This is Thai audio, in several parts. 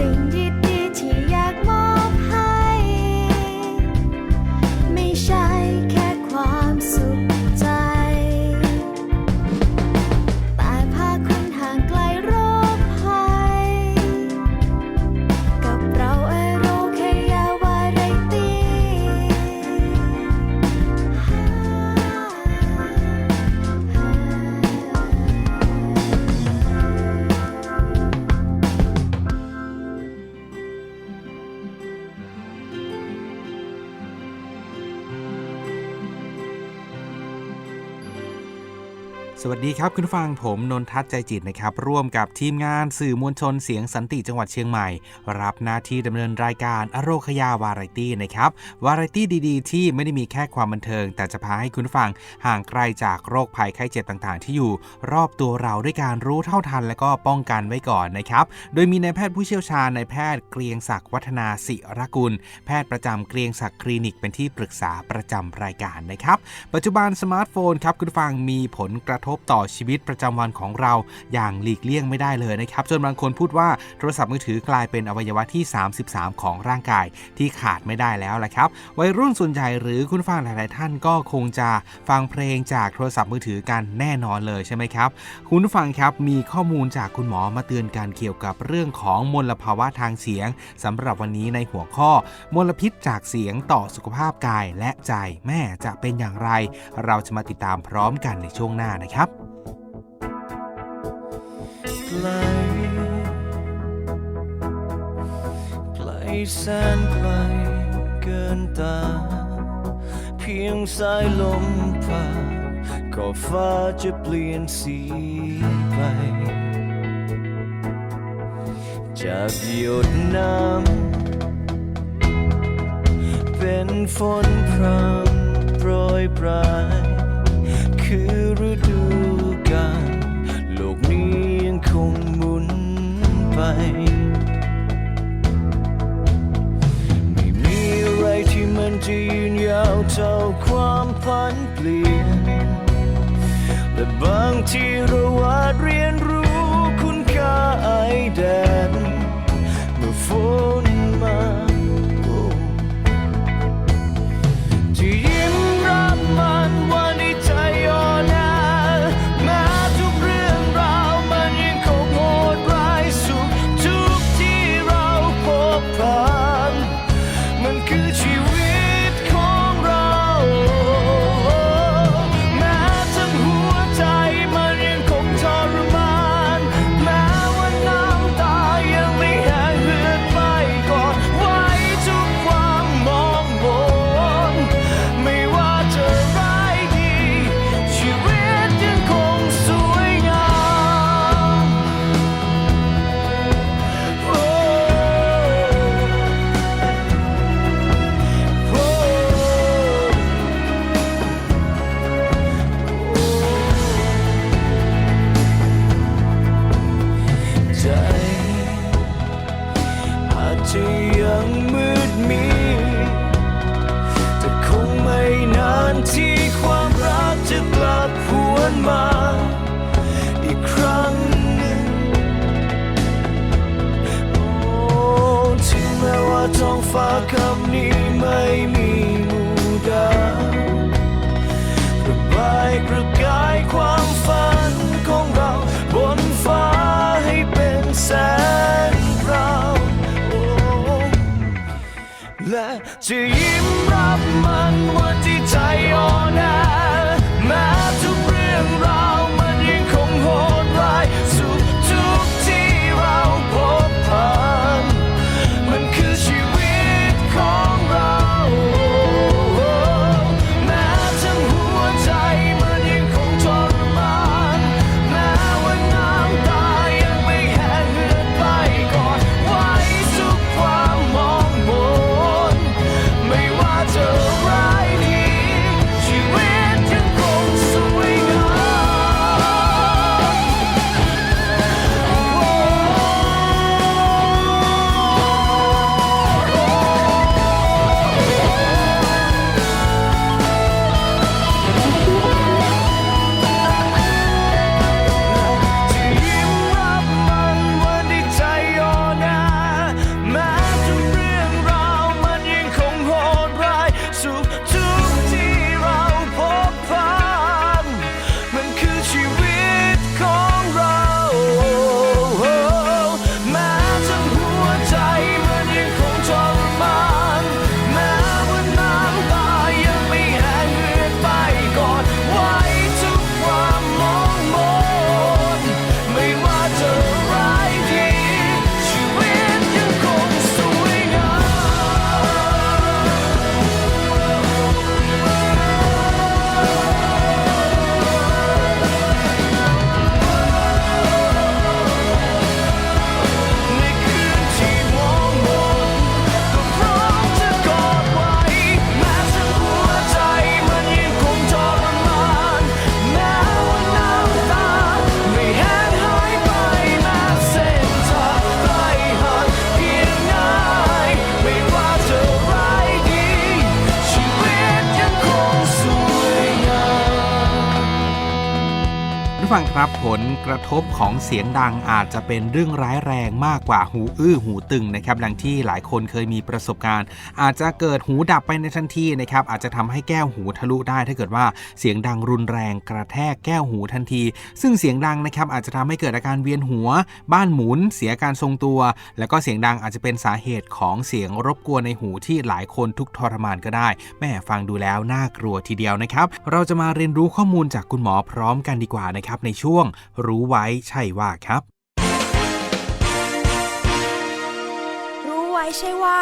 สิ่งดีๆที่ วัสดีครับคุณฟังผมนนทัศน์ใจจิตนะครับ ร่วมกับทีมงานสื่อมวลชนเสียงสันติจังหวัดเชียงใหม่ รับหน้าที่ดำเนินรายการอโรคยาวาไรตี้นะครับ วาไรตี้ดีๆ ที่ไม่ได้มีแค่ความบันเทิง แต่จะพาให้คุณฟังห่างไกลจากโรคภัยไข้เจ็บต่างๆ ที่อยู่ รอบตัวเราด้วยการรู้เท่าทันและก็ป้องกันไว้ก่อนนะครับ โดยมีนายแพทย์ผู้เชี่ยวชาญนายแพทย์เกรียงศักดิ์วัฒนาศิรกุล แพทย์ประจำเกรียงศักดิ์คลินิกเป็นที่ปรึกษาประจำรายการนะครับ ปัจจุบันสมาร์ทโฟนครับคุณฟังมีผลกระทบต่อชีวิตประจำวันของเราอย่างหลีกเลี่ยงไม่ได้เลยนะครับจนบางคนพูดว่าโทรศัพท์มือถือกลายเป็นอวัยวะที่ 33 ของร่างกายที่ขาดไม่ได้แล้วแหละครับ วัยรุ่นส่วนใหญ่หรือคุณฟังหลาย ๆ ท่านก็คงจะฟังเพลงจากโทรศัพท์มือถือกันแน่นอนเลยใช่ไหมครับ คุณผู้ฟังครับมีข้อมูลจากคุณหมอมาเตือนการเกี่ยวกับเรื่องของมลภาวะทางเสียงสำหรับวันนี้ในหัวข้อ มลพิษจากเสียงต่อสุขภาพกายและใจแม่จะเป็นอย่างไร เราจะมาติดตามพร้อมกันในช่วงหน้านะครับ ไกลไกลแสนไกลเกินตา เพียงสายลมผ่านก็ฟ้าจะเปลี่ยนสีไป จากหยดน้ำเป็นฝนพรำโปรยปลาย คือฤดูกาล ไม่มีอะไรที่มันจะยืนยาวเท่าความผันเปลี่ยนและบางทีเราอาจเรียนรู้คุณค่าไอแดนเมื่อฝน ฟ้าคำนี้ไม่มีมูดาวระบายประกายความฝันของเราบนฟ้าให้เป็นแสงเราวโอ้และจะยิ้มรับมันวันที่ใจอ่อนแอ ผู้ฟังครับผลกระทบของเสียงดังอาจจะเป็นเรื่องร้ายแรงมากกว่าหูอื้อหูตึงนะครับดังที่หลายคนเคยมีประสบการณ์ อาจจะเกิดหูดับไปในทันทีนะครับอาจจะทำให้แก้วหูทะลุได้ ถ้าเกิดว่าเสียงดังรุนแรงกระแทกแก้วหูทันที ซึ่งเสียงดังนะครับอาจจะทำให้เกิดอาการเวียนหัว บ้านหมุน เสียการทรงตัว แล้วก็เสียงดังอาจจะเป็นสาเหตุของเสียงรบกวนในหูที่หลายคนทุกทรมานก็ได้ แม่ฟังดูแล้วน่ากลัวทีเดียวนะครับเราจะมาเรียนรู้ข้อมูลจากคุณหมอพร้อมกันดีกว่านะครับในช่วง รู้ไว้ใช่ว่าครับ รู้ไว้ใช่ว่า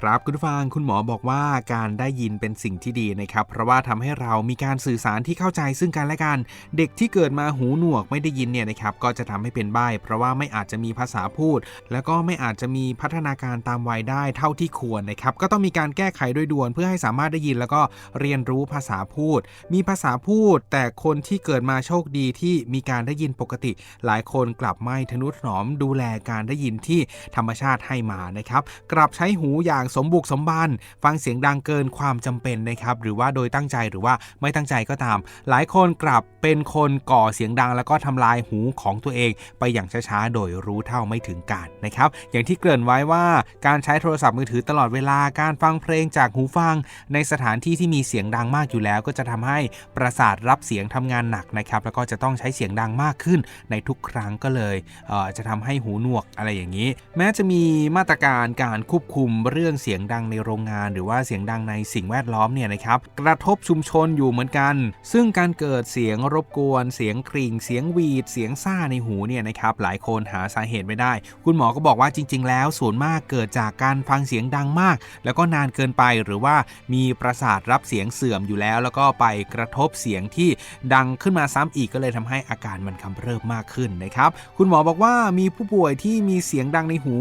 ครับคุณฟังคุณหมอบอกว่าการได้ยินเป็นสิ่งที่ดีนะครับ เพราะว่าทำให้เรามีการสื่อสารที่เข้าใจซึ่งกันและกัน เด็กที่เกิดมาหูหนวกไม่ได้ยินเนี่ยนะครับก็จะทำให้เป็นใบ้เพราะว่าไม่อาจจะมีภาษาพูด แล้วก็ไม่อาจจะมีพัฒนาการตามวัยได้เท่าที่ควรนะครับก็ต้องมีการแก้ไขโดยด่วน เพื่อให้สามารถได้ยินแล้วก็เรียนรู้ภาษาพูด มีภาษาพูด แต่คนที่เกิดมาโชคดีที่มีการได้ยินปกติ หลายคนกลับไม่ทนุถนอมดูแลการได้ยินที่ธรรมชาติให้มานะครับกลับใช้หูอย่างสมบุกสมบันฟังเสียงดังเกินความจำเป็นนะครับหรือว่าโดยตั้งใจหรือว่าไม่ตั้งใจก็ตาม หลายคนกลับเป็นคนก่อเสียงดัง แล้วก็ทำลายหูของตัวเอง ไปอย่างช้าๆโดยรู้เท่าไม่ถึงการนะครับอย่างที่เกริ่นไว้ว่าการใช้โทรศัพท์มือถือตลอดเวลาการฟังเพลงจากหูฟัง ในสถานที่ที่มีเสียงดังมากอยู่แล้ว ก็จะทำให้ประสาทรับเสียงทำงานหนักนะครับแล้วก็จะต้องใช้เสียงดังมากขึ้นในทุกครั้งก็เลยเจะทำให้หูหนวกอะไรอย่างนี้ แม้จะมีมาตรการการควบคุมเรื่องเสียงดังในโรงงาน หรือว่าเสียงดังในสิ่งแวดล้อมเนี่ยนะครับกระทบชุมชนอยู่เหมือนกัน ซึ่งการเกิดเสียงรบกวน เสียงกริ่ง เสียงวีด เสียงซ่าในหูเนี่ยนะครับหลายคนหาสาเหตุไม่ได้ คุณหมอก็บอกว่าจริง ๆ แล้วส่วนมากเกิดจากการฟังเสียงดังมาก แล้วก็นานเกินไปหรือว่ามีประสาทรับเสียงเสื่อมอยู่แล้ว แล้วก็ไปกระทบเสียงที่ดังขึ้นมาซ้ำอีกก็เลยทำให้อาการมันกำเริบมากขึ้นนะครับคุณหมอบอกว่ามีผู้ป่วยที่มีเสียงดังในหู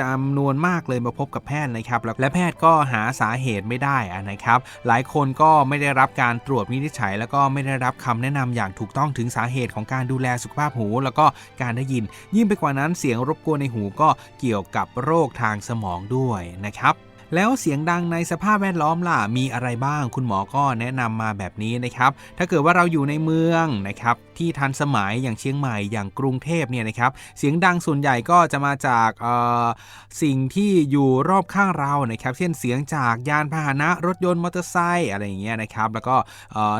จำนวนมากเลยมาพบกับแพทย์นะครับแล้วและแพทย์ก็หาสาเหตุไม่ได้นะครับ หลายคนก็ไม่ได้รับการตรวจวินิจฉัย แล้วก็ไม่ได้รับคำแนะนำอย่างถูกต้องถึงสาเหตุของการดูแลสุขภาพหู แล้วก็การได้ยิน ยิ่งไปกว่านั้นเสียงรบกวนในหูก็เกี่ยวกับโรคทางสมองด้วยนะครับแล้วเสียงดังในสภาพแวดล้อมล่ะมีอะไรบ้าง คุณหมอก็แนะนำมาแบบนี้นะครับ ถ้าเกิดว่าเราอยู่ในเมืองนะครับ ที่ทันสมัยอย่างเชียงใหม่อย่างกรุงเทพเนี่ยนะครับเสียงดังส่วนใหญ่ก็จะมาจากสิ่งที่อยู่รอบข้างเรานะครับเช่นเสียงจากยานพาหนะรถยนต์มอเตอร์ไซค์อะไรอย่างเงี้ยนะครับแล้วก็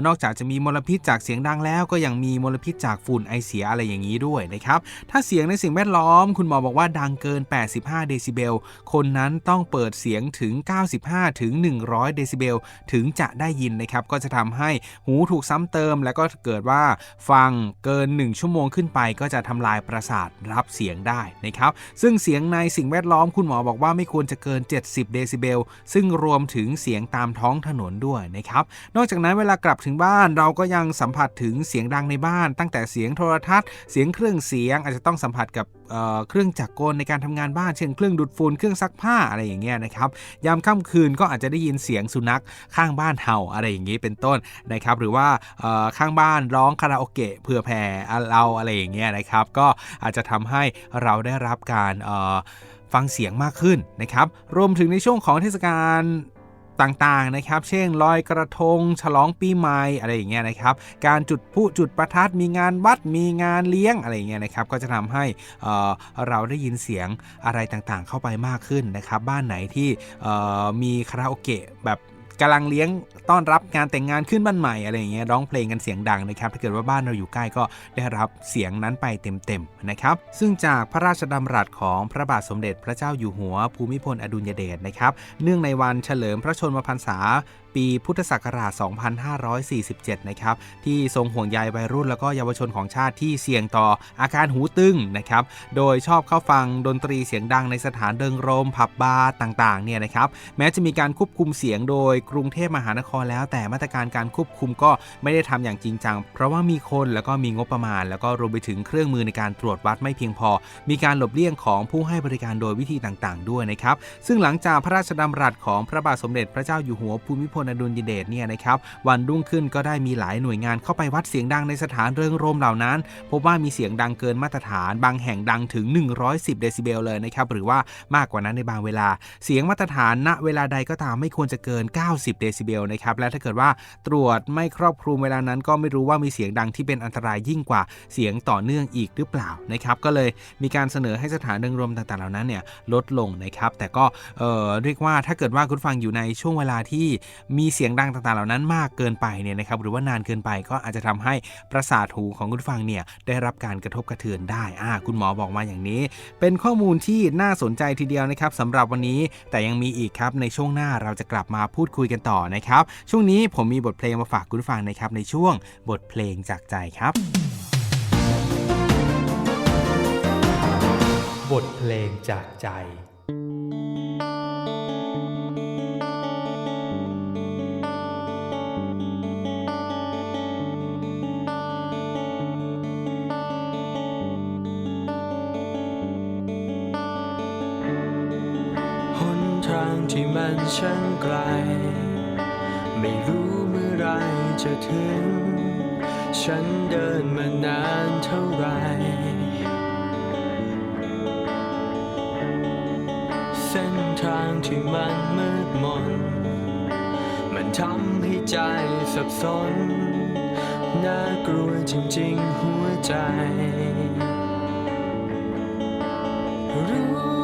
นอกจากจะมีมลพิษจากเสียงดังแล้วก็ยังมีมลพิษจากฝุ่นไอเสียอะไรอย่างนี้ด้วยนะครับถ้าเสียงในสิ่งแวดล้อม คุณหมอบอกว่าดังเกิน 85 เดซิเบล คนนั้นต้องเปิดเสียงถึง 95 ถึง 100 เดซิเบล ถึงจะได้ยินนะครับก็จะทำให้หูถูกซ้ำเติม แล้วก็เกิดว่าฟังเกิน 1 ชั่วโมงขึ้นไปก็จะทำลายประสาทรับเสียงได้นะครับ ซึ่งเสียงในสิ่งแวดล้อมคุณหมอบอกว่าไม่ควรจะเกิน 70 เดซิเบล ซึ่งรวมถึงเสียงตามท้องถนนด้วยนะครับ นอกจากนั้นเวลากลับถึงบ้านเราก็ยังสัมผัสถึงเสียงดังในบ้าน ตั้งแต่เสียงโทรทัศน์ เสียงเครื่องเสียงอาจจะต้องสัมผัสกับเเครื่องจักรกลในการทำงานบ้าน เช่นเครื่องดูดฝุ่นเครื่องซักผ้าอะไรอย่างเงี้ยนะครับยามค่ำคืนก็อาจจะได้ยินเสียงสุนัขข้างบ้านเห่าอะไรอย่างนี้เป็นต้นนะครับหรือว่าข้างบ้านร้องคาราโอเกะเผื่อแผ่เราอะไรอย่างเงี้ยนะครับ ก็อาจจะทำให้เราได้รับการฟังเสียงมากขึ้นนะครับ รวมถึงในช่วงของเทศกาลต่างๆนะครับ เช่นลอยกระทง ฉลองปีใหม่อะไรอย่างเงี้ยนะครับ การจุดพลุจุดประทัดมีงานวัดมีงานเลี้ยงอะไรอย่างเงี้ยนะครับ ก็จะทำให้เเราได้ยินเสียงอะไรต่างๆ เข้าไปมากขึ้นนะครับ บ้านไหนที่มีคาราโอเกะแบบ กำลังเลี้ยงต้อนรับงานแต่งงานขึ้นบ้านใหม่อะไรอย่างเงี้ยร้องเพลงกันเสียงดังนะครับ ถ้าเกิดว่าบ้านเราอยู่ใกล้ก็ได้รับเสียงนั้นไปเต็มๆนะครับ ซึ่งจากพระราชดำรัสของพระบาทสมเด็จพระเจ้าอยู่หัวภูมิพลอดุลยเดชนะครับ เนื่องในวันเฉลิมพระชนมพรรษา ปีพุทธศักราช 2547 นะครับ ที่ทรงห่วงใยวัยรุ่นแล้วก็เยาวชนของชาติที่เสี่ยงต่ออาการหูตึงนะครับ โดยชอบเข้าฟังดนตรีเสียงดังในสถานเดิงรมผับบาร์ต่างๆ เนี่ยนะครับ แม้จะมีการควบคุมเสียงโดยกรุงเทพมหานครแล้ว แต่มาตรการการควบคุมก็ไม่ได้ทำอย่างจริงจัง เพราะว่ามีคนแล้วก็มีงบประมาณ แล้วก็รวมไปถึงเครื่องมือในการตรวจวัดไม่เพียงพอ มีการหลบเลี่ยงของผู้ให้บริการโดยวิธีต่างๆ ด้วยนะครับ ซึ่งหลังจากพระราชดำรัสของพระบาทสมเด็จพระเจ้าอยู่หัวภูมิพลอดุลยเดชเนี่ยนะครับวันรุ่งขึ้นก็ได้มีหลายหน่วยงานเข้าไปวัดเสียงดังในสถานเริงรมเหล่านั้น พบว่ามีเสียงดังเกินมาตรฐาน บางแห่งดังถึง 110 เดซิเบลเลยนะครับหรือว่ามากกว่านั้นในบางเวลา เสียงมาตรฐานณเวลาใดก็ตามไม่ควรจะเกิน 90 เดซิเบลนะครับและถ้าเกิดว่าตรวจไม่ครอบคลุมเวลานั้นก็ไม่รู้ว่ามีเสียงดังที่เป็นอันตรายยิ่งกว่าเสียงต่อเนื่องอีกหรือเปล่านะครับก็เลยมีการเสนอให้สถานเริงรมต่างๆเหล่านั้นเนี่ยลดลงนะครับแต่ก็เออเรียกว่าถ้าเกิดว่าคุณฟังอยู่ในช่วงเวลาที่มีเสียงดังต่างๆเหล่านั้นมากเกินไปเนี่ยนะครับหรือว่านานเกินไปก็อาจจะทำให้ประสาทหูของคุณฟังเนี่ยได้รับการกระทบกระเทือนได้อ่าคุณหมอบอกมาอย่างนี้ เป็นข้อมูลที่น่าสนใจทีเดียวนะครับสำหรับวันนี้แต่ยังมีอีกครับในช่วงหน้าเราจะกลับมาพูดคุยกันต่อนะครับ ช่วงนี้ผมมีบทเพลงมาฝากคุณฟังนะครับในช่วงบทเพลงจากใจครับ บทเพลงจากใจ ที่มันช่างไกล ไม่รู้เมื่อไรจะถึง ฉันเดินมานานเท่าไร เส้นทางที่มันมืดมน มันทำให้ใจสับสน น่ากลัวจริงๆหัวใจ รู้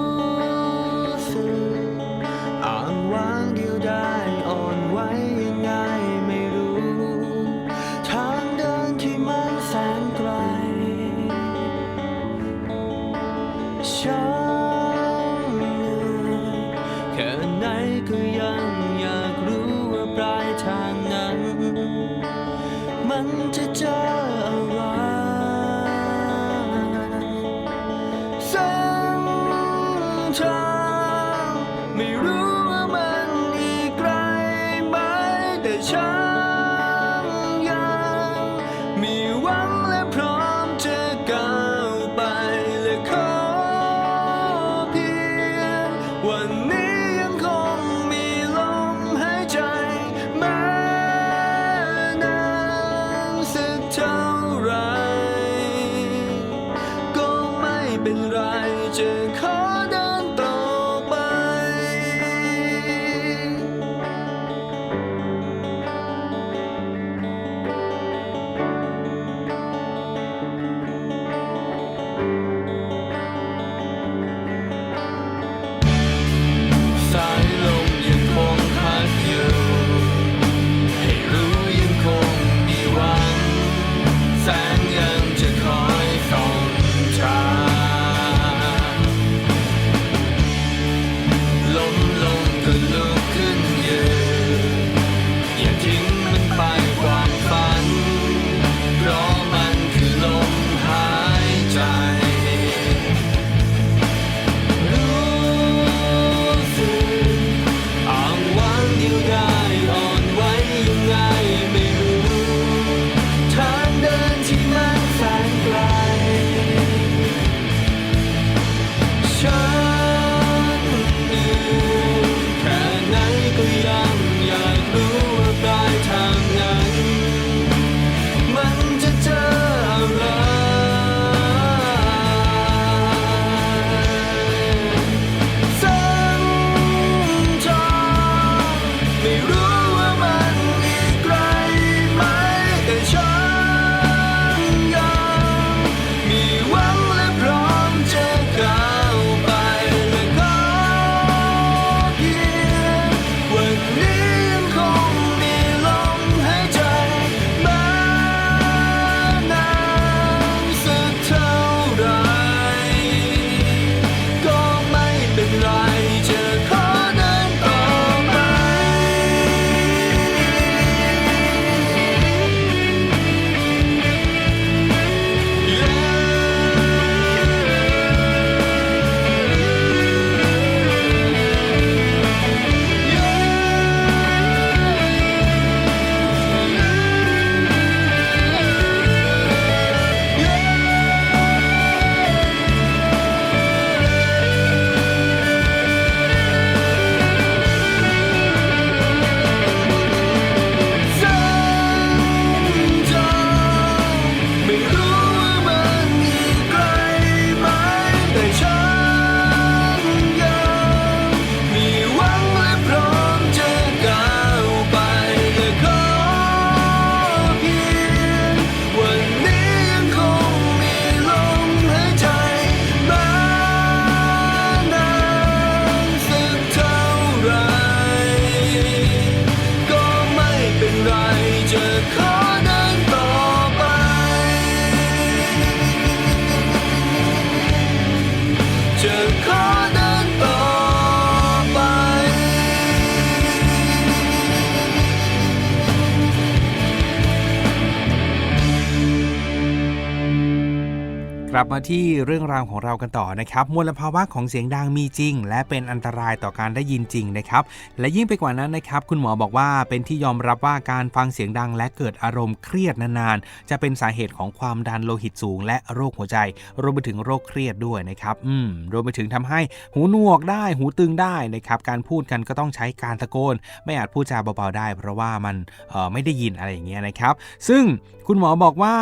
กลับมาที่เรื่องราวของเรากันต่อนะครับ มลภาวะของเสียงดังมีจริง และเป็นอันตรายต่อการได้ยินจริงนะครับ และยิ่งไปกว่านั้นนะครับ คุณหมอบอกว่าเป็นที่ยอมรับว่าการฟังเสียงดังและเกิดอารมณ์เครียดนานๆ จะเป็นสาเหตุของความดันโลหิตสูง และโรคหัวใจ รวมไปถึงโรคเครียดด้วยนะครับอืมรวมไปถึงทำให้หูหนวกได้หูตึงได้นะครับ การพูดกันก็ต้องใช้การตะโกน ไม่อาจพูดจาเบาๆได้ เพราะว่ามันเอ่อไม่ได้ยินอะไรอย่างเงี้ยนะครับ ซึ่งคุณหมอบอกว่า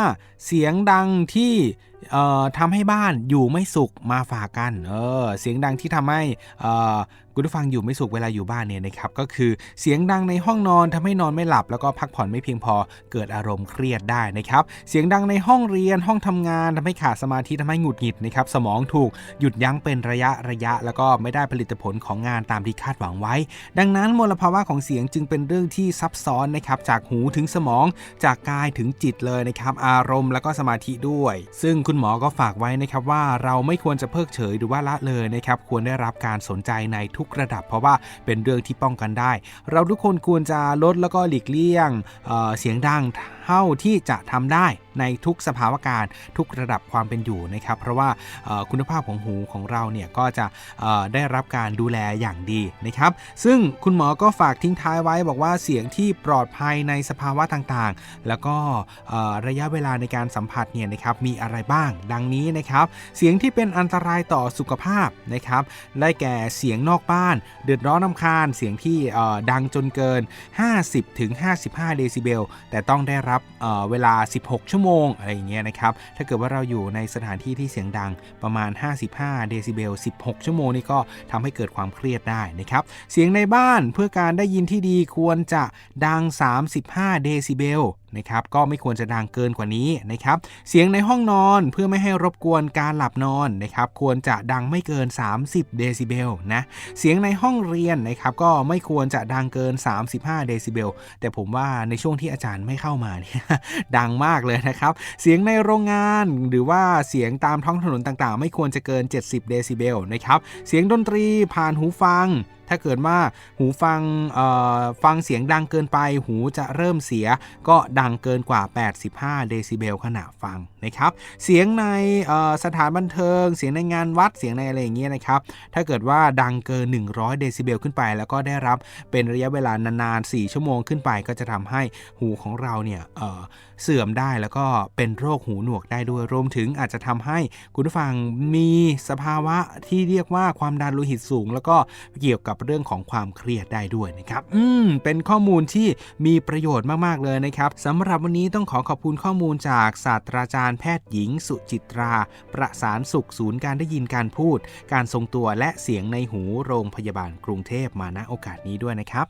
เสียงดังที่ทำให้บ้านอยู่ไม่สุขมาฝากกัน เออ เสียงดังที่ทำให้อ่อ คุณผู้ฟังอยู่ไม่สุขเวลาอยู่บ้านเนี่ยนะครับก็คือเสียงดังในห้องนอนทำให้นอนไม่หลับ แล้วก็พักผ่อนไม่เพียงพอเกิดอารมณ์เครียดได้นะครับเสียงดังในห้องเรียนห้องทำงานทำให้ขาดสมาธิทำให้หงุดหงิดนะครับสมองถูกหยุดยั้งเป็นระยะระยะ แล้วก็ไม่ได้ผลิตผลของงานตามที่คาดหวังไว้ ดังนั้นมลภาวะของเสียงจึงเป็นเรื่องที่ซับซ้อนนะครับจากหูถึงสมองจากกายถึงจิตเลยนะครับอารมณ์แล้วก็สมาธิด้วย ซึ่งคุณหมอก็ฝากไว้นะครับว่าเราไม่ควรจะเพิกเฉยหรือว่าละเลยนะครับควรได้รับการสนใจในทุกกระดับ เพราะว่าเป็นเรื่องที่ป้องกันได้ เราทุกคนควรจะลดแล้วก็หลีกเลี่ยงเเสียงดัง เท่าที่จะทำได้ในทุกสภาวะการทุกระดับความเป็นอยู่นะครับ เพราะว่าคุณภาพของหูของเราเนี่ยก็จะได้รับการดูแลอย่างดีนะครับ ซึ่งคุณหมอก็ฝากทิ้งท้ายไว้บอกว่าเสียงที่ปลอดภัยในสภาวะต่างๆ แล้วก็ระยะเวลาในการสัมผัสเนี่ยนะครับมีอะไรบ้างดังนี้นะครับ เสียงที่เป็นอันตรายต่อสุขภาพนะครับได้แก่เสียงนอกบ้าน เดือดร้อนนำคาญเสียงที่ดังจนเกิน 50ถึง55 เดซิเบลแต่ต้องได้รับเอ่อเวลา 16 ชั่วโมงอะไรอย่างเงี้ยนะครับ ถ้าเกิดว่าเราอยู่ในสถานที่ที่เสียงดังประมาณ 55 เดซิเบล 16 ชั่วโมงนี่ก็ทำให้เกิดความเครียดได้นะครับ เสียงในบ้านเพื่อการได้ยินที่ดีควรจะดัง 35 เดซิเบล นะครับก็ไม่ควรจะดังเกินกว่านี้นะครับเสียงในห้องนอนเพื่อไม่ให้รบกวนการหลับนอนนะครับควรจะดังไม่เกิน 30 เดซิเบลนะเสียงในห้องเรียนนะครับก็ไม่ควรจะดังเกิน 35 เดซิเบลแต่ผมว่าในช่วงที่อาจารย์ไม่เข้ามาเนี่ยดังมากเลยนะครับเสียงในโรงงานหรือว่าเสียงตามท้องถนนต่างๆ ไม่ควรจะเกิน 70 เดซิเบลนะครับเสียงดนตรีผ่านหูฟังถ้าเกิดว่าหูฟังฟังเสียงดังเกินไป หูจะเริ่มเสียก็ดังเกินกว่า 85 เดซิเบลขณะฟัง นะครับ เสียงในสถานบันเทิง เสียงในงานวัด เสียงในอะไรอย่างเงี้ยนะครับ ถ้าเกิดว่าดังเกิน 100 เดซิเบลขึ้นไป แล้วก็ได้รับเป็นระยะเวลานานๆ 4 ชั่วโมงขึ้นไป ก็จะทำให้หูของเราเนี่ยเเสื่อมได้แล้วก็เป็นโรคหูหนวกได้ด้วย รวมถึงอาจจะทำให้คุณผู้ฟังมีสภาวะที่เรียกว่าความดันโลหิตสูง แล้วก็เกี่ยวกับเรื่องของความเครียดได้ด้วยนะครับ อืม เป็นข้อมูลที่มีประโยชน์มากๆเลยนะครับสำหรับวันนี้ต้องขอขอบคุณข้อมูลจากศาสตราจารย์แพทย์หญิงสุจิตรา ประสานสุขศูนย์การได้ยินการพูด การทรงตัวและเสียงในหูโรงพยาบาลกรุงเทพมาณโอกาสนี้ด้วยนะครับ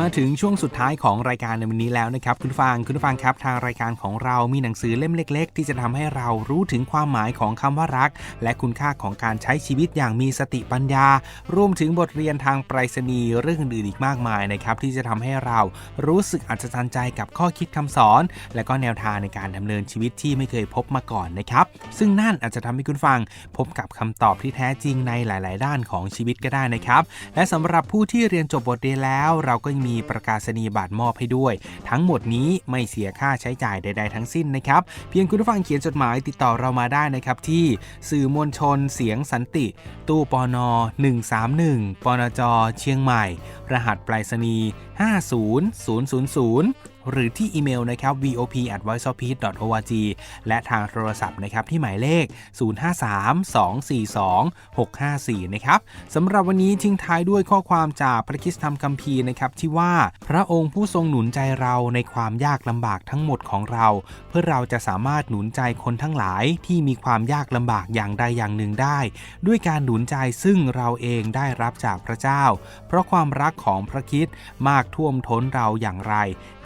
มาถึงช่วงสุดท้ายของรายการในวันนี้แล้วนะครับ คุณฟังคุณผู้ฟังครับ ทางรายการของเรามีหนังสือเล่มเล็ก ๆ ที่จะทำให้เรารู้ถึงความหมายของคำว่ารัก และคุณค่าของการใช้ชีวิตอย่างมีสติปัญญา รวมถึงบทเรียนทางไปรษณีย์เรื่องอื่นอีกมากมายนะครับที่จะทำให้เรารู้สึกอัศจรรย์ใจกับข้อคิดคำสอน และก็แนวทางในการดำเนินชีวิตที่ไม่เคยพบมาก่อนนะครับซึ่งนั่นอาจจะทำให้คุณฟังพบกับคำตอบที่แท้จริงในหลาย ๆ ด้านของชีวิตก็ได้นะครับและสำหรับผู้ที่เรียนจบบทเรียนแล้วเราก็มีประกาศนียบัตรมอบให้ด้วย ทั้งหมดนี้ไม่เสียค่าใช้จ่ายใด ๆ ทั้งสิ้นนะครับ เพียงคุณผู้ฟังเขียนจดหมายติดต่อเรามาได้นะครับที่สื่อมวลชนเสียงสันติ ตู้ปอนอ131ปนจเชียงใหม่ รหัสไปรษณีย์50000 หรือที่อีเมลนะครับ vop at voiceofpeace org และทางโทรศัพท์นะครับที่หมายเลข 053-242-654 นะครับสำหรับวันนี้ทิ้งท้ายด้วยข้อความจากพระคิสธรรมคัมภีร์นะครับที่ว่าพระองค์ผู้ทรงหนุนใจเราในความยากลำบากทั้งหมดของเรา เพื่อเราจะสามารถหนุนใจคนทั้งหลายที่มีความยากลำบากอย่างใดอย่างหนึ่งได้ ด้วยการหนุนใจซึ่งเราเองได้รับจากพระเจ้า เพราะความรักของพระคิดมากท่วมท้นเราอย่างไร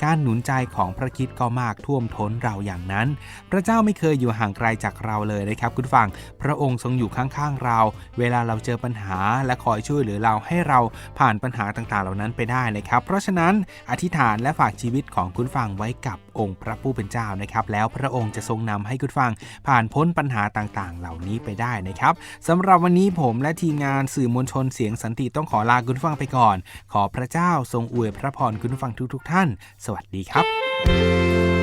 การหนุนใจของพระคิดก็มากท่วมท้นเราอย่างนั้น พระเจ้าไม่เคยอยู่ห่างไกลจากเราเลยนะครับคุณฟัง พระองค์ทรงอยู่ข้างๆเรา เวลาเราเจอปัญหาและคอยช่วยเหลือเราให้เราผ่านปัญหาต่างๆ เหล่านั้นไปได้นะครับ เพราะฉะนั้นอธิษฐานและฝากชีวิตของคุณฟังไว้กับองค์พระผู้เป็นเจ้านะครับ แล้วพระองค์จะทรงนำให้คุณฟัง ผ่านพ้นปัญหาต่างๆ เหล่านี้ไปได้นะครับสำหรับวันนี้ผมและทีมงานสื่อมวลชนเสียงสันติต้องขอลาคุณฟังไปก่อน ขอพระเจ้าทรงอวยพระพรคุณฟังทุกๆ ท่าน สวัสดีดีครับ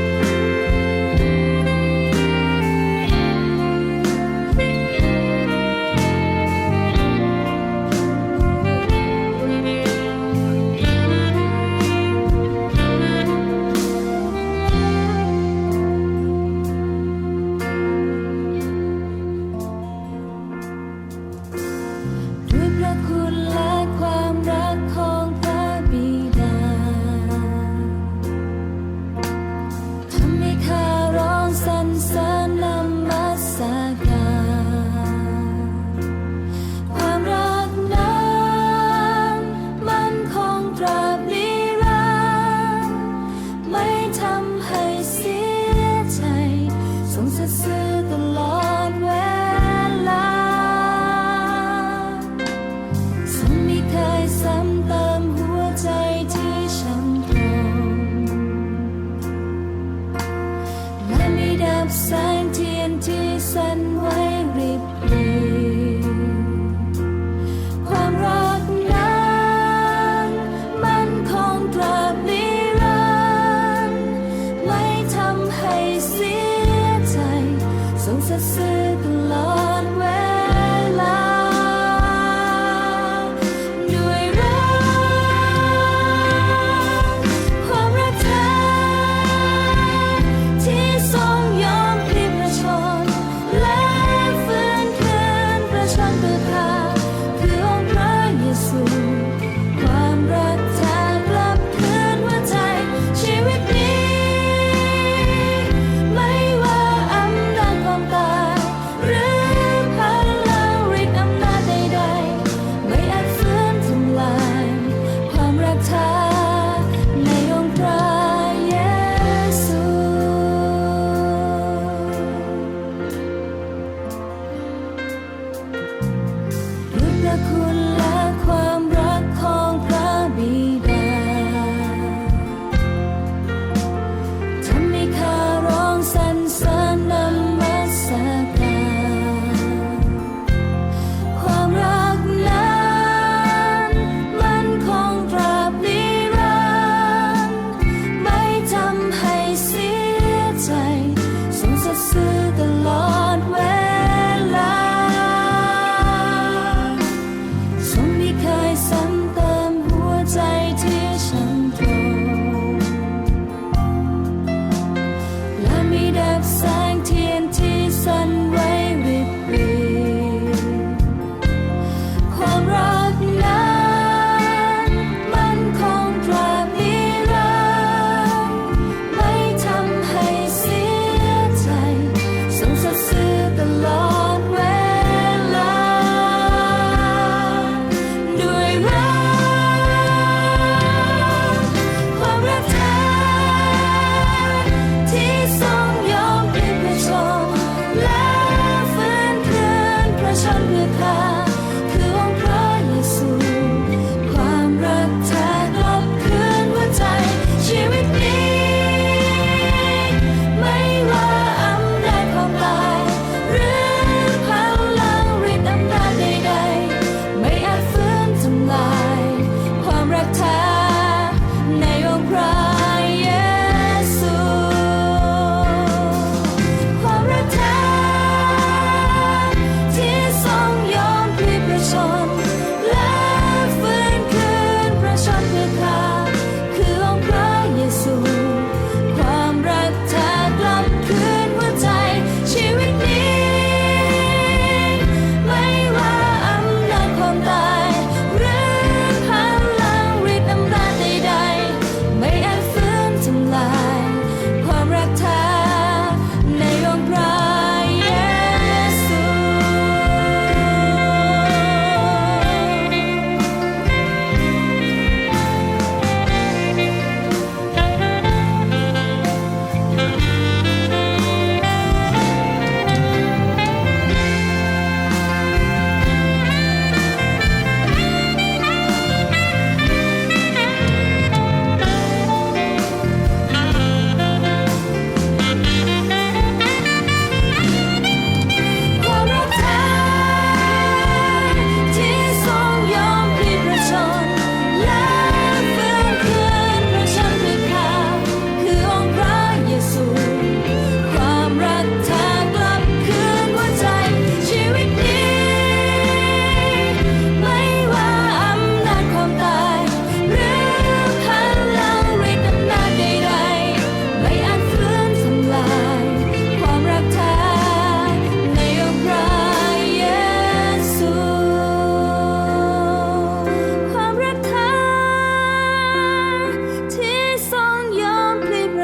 cry.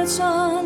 错